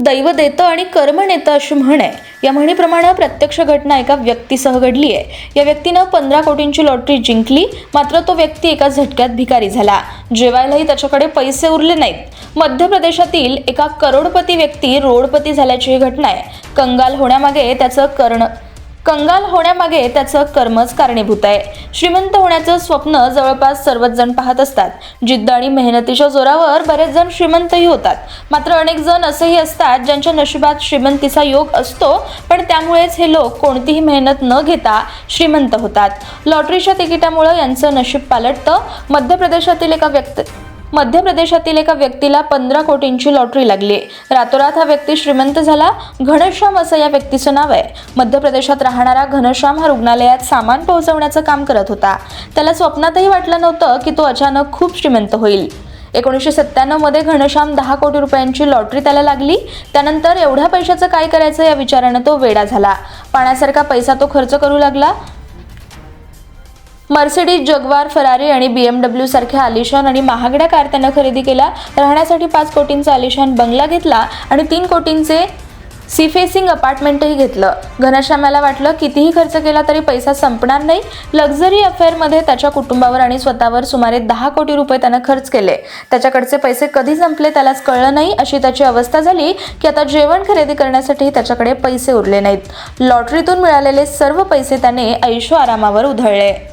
दैव देतं आणि कर्म नेतं अशी म्हण आहे. या म्हणीप्रमाणे प्रत्यक्ष घटना एका व्यक्तीसह घडली आहे या व्यक्तीनं पंधरा कोटींची लॉटरी जिंकली मात्र तो व्यक्ती एका झटक्यात भिकारी झाला. जेवायलाही त्याच्याकडे पैसे उरले नाहीत. मध्य प्रदेशातील एका करोडपती व्यक्ती रोडपती झाल्याची ही घटना आहे. कंगाल होण्यामागे त्याचं कर्ण कंगाल होण्यामागे त्याचं कर्मच कारणीभूत आहे. श्रीमंत होण्याचं स्वप्न जवळपास सर्वच जण पाहत असतात. जिद्द आणि मेहनतीच्या जोरावर बरेच जण श्रीमंतही होतात. मात्र अनेक जण असेही असतात ज्यांच्या नशिबात श्रीमंतीचा योग असतो पण त्यामुळेच हे लोक कोणतीही मेहनत न घेता श्रीमंत होतात. लॉटरीच्या तिकिटामुळे यांचं नशीब पालटतं. मध्य प्रदेशातील एका व्यक्ती मध्य प्रदेशातील एका व्यक्तीला पंधरा कोटींची लॉटरी लागली. रातोरात हा व्यक्ती श्रीमंत झाला. घनश्याम असं या व्यक्तीचं नाव आहे. मध्य प्रदेशात राहणारा घनश्याम हा रुग्णालयात सामान पोहोचवण्याचं काम करत होता. त्याला स्वप्नातही वाटलं नव्हतं की तो अचानक खूप श्रीमंत होईल. एकोणीसशे सत्त्याण्णवमध्ये घनश्याम दहा कोटी रुपयांची लॉटरी त्याला लागली. त्यानंतर एवढ्या पैशाचं काय करायचं या विचारानं तो वेडा झाला. पाण्यासारखा पैसा तो खर्च करू लागला. मर्सिडीज जगवार फरारी आणि बी एम सारख्या आलिशान आणि महागड्या कार त्यानं खरेदी केल्या. राहण्यासाठी पाच कोटींचा आलिशान बंगला घेतला आणि तीन कोटींचे सी फेसिंग अपार्टमेंटही घेतलं. घनश्यामाला वाटलं कितीही खर्च केला तरी पैसा संपणार नाही. लक्झरी अफेअरमध्ये त्याच्या कुटुंबावर आणि स्वतःवर सुमारे दहा कोटी रुपये त्यानं खर्च केले. त्याच्याकडचे पैसे कधी संपले त्यालाच कळलं नाही. अशी त्याची अवस्था झाली की आता जेवण खरेदी करण्यासाठी त्याच्याकडे पैसे उरले नाहीत. लॉटरीतून मिळालेले सर्व पैसे त्याने ऐशो आरामावर उधळले.